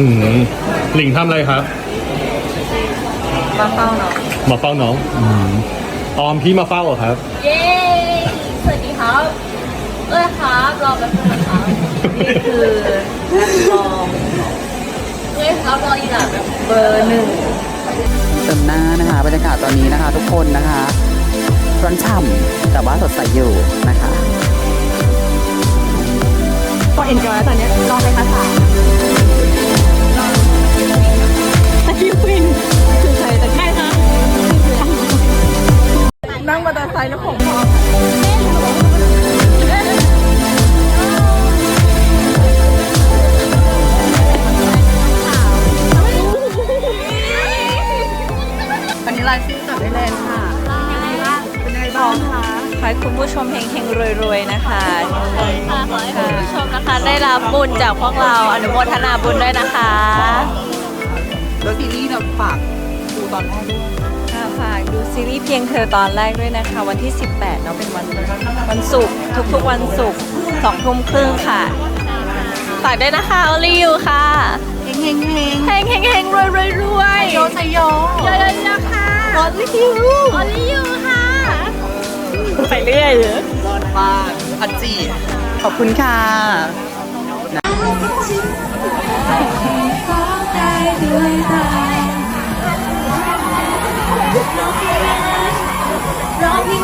อืมหลิงทำอะไรครับมาเฝ้าเนาะมาเฝ้าน้องอืมออมพี่มาเฝ้าเหรอครับ เย้ สวัสดีครับ เอ้ยครับรอแป๊บนึงนะครับนี่คือการลองเอ้ยครับรออีหล่ะแบบเบอร์หนึ่งเติมหน้านะคะบรรยากาศตอนนี้นะคะ ทุกคนนะคะร้อนฉ่ำแต่ว่าสดใสอยู่นะคะก็เอ็นจอยตอนนี้ลองไปคะสา ออันนี้ลายชื่อจดได้เลยค่ะ เป็นไงบ้างคะขอให้คุณผู้ชมเฮงๆรวยๆนะคะค่ะขอให้คุณผู้ชมนะคะ ได้รับบุญจากพวกเราอนุโมทนาบุญด้วยนะคะ แล้วซีรีส์เราฝากดูตอนแรกด้วยค่ะ ฝากดูซีรีส์เพียงเธอตอนแรกด้วยนะคะ วันที่ 18เนาะเป็นวันวันศุกร์ทุกๆวันศุกร์สองทุ่มครึ่งค่ะ ฝากด้วยนะคะออลิวค่ะเฮงเฮงเฮงเฮงเฮงเฮงรวยรวยรวยโยไซโยเยอะๆค่ะออลิวออลิวค่ะ ไปเรื่อยเลยรอดมากพันจีขอบคุณค่ะ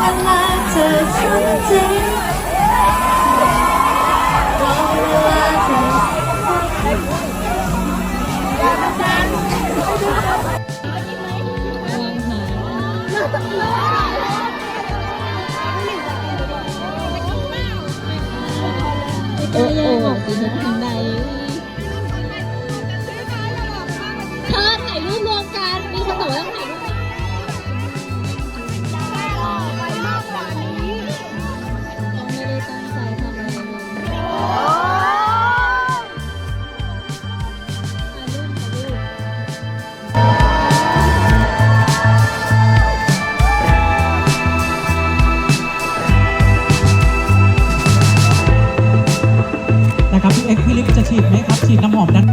ร้องเพลงกันมาเธอฉันจริงรอเวลาเธอโอ้โหสีชมพูใด ฉีดไหมครับฉีดน้ำหอมนั้น